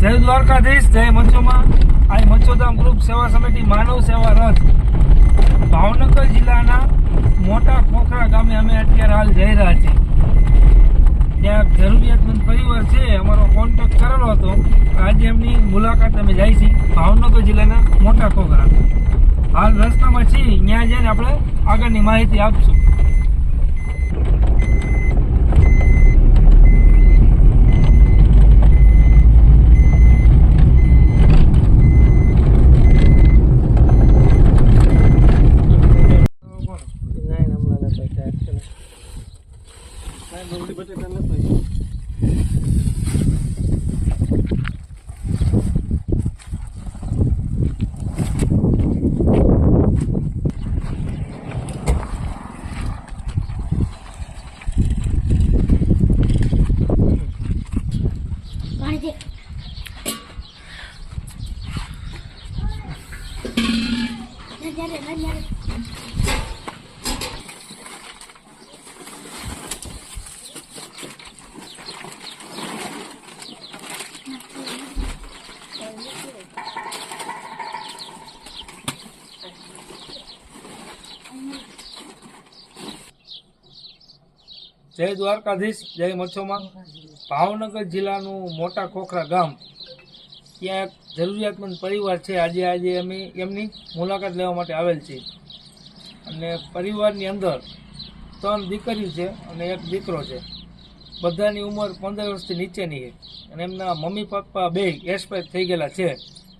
જય દ્વારકાધીશ, જય મચ્છોમાં. આ મચ્છોધામ ગ્રુપ સેવા સમિતિ માનવ સેવા રથ. ભાવનગર જિલ્લાના મોટા ખોખરા ગામે અમે અત્યારે હાલ જઈ રહ્યા છીએ. ત્યાં જરૂરિયાતમંદ પરિવાર છે, અમારો કોન્ટેક્ટ કરેલો હતો. આજે એમની મુલાકાત અમે જાય છીએ, ભાવનગર જિલ્લાના મોટા ખોખરા. હાલ રસ્તામાં છીએ, ત્યાં જઈને આપણે આગળની માહિતી આપશું. પાણી દે. નજરે નજરે જય દ્વારકાધીશ, જય મચ્છોમાં. ભાવનગર જિલ્લાનું મોટા ખોખરા ગામ. ત્યાં એક જરૂરિયાતમંદ પરિવાર છે. આજે આજે અમે એમની મુલાકાત લેવા માટે આવેલ છે. અને પરિવારની અંદર ત્રણ દીકરીઓ છે અને એક દીકરો છે. બધાની ઉંમર પંદર વર્ષથી નીચેની છે. અને એમના મમ્મી, પપ્પા બે એક્સપાયર થઈ ગયેલા છે.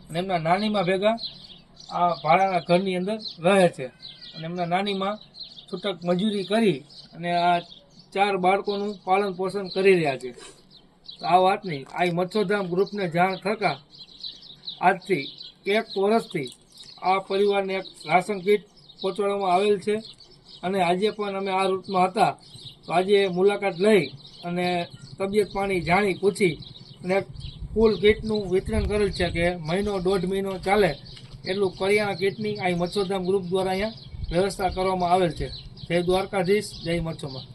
અને એમના નાનીમાં ભેગા આ ભાડાના ઘરની અંદર રહે છે. અને એમના નાનીમાં છૂટક મજૂરી કરી અને આ ચાર બાળકોનું પાલન પોષણ કરી રહ્યા છે. આ વાતની આ મચ્છોધામ ગ્રુપને જાણ થતાં આજથી એક વર્ષથી આ પરિવારને એક રાશન કીટ પહોંચાડવામાં આવેલ છે અને આજે પણ અમે આ રૂટમાં હતા. તો આજે મુલાકાત લઈ અને તબિયત પાણી જાણી પૂછી અને કુલ કીટનું વિતરણ કરેલ છે કે મહિનો દોઢ મહિનો ચાલે એટલું કરિયાણા કીટની આ મચ્છોધામ ગ્રુપ દ્વારા અહીંયા વ્યવસ્થા કરવામાં આવેલ છે. જય દ્વારકાધીશ, જય મચ્છોમાં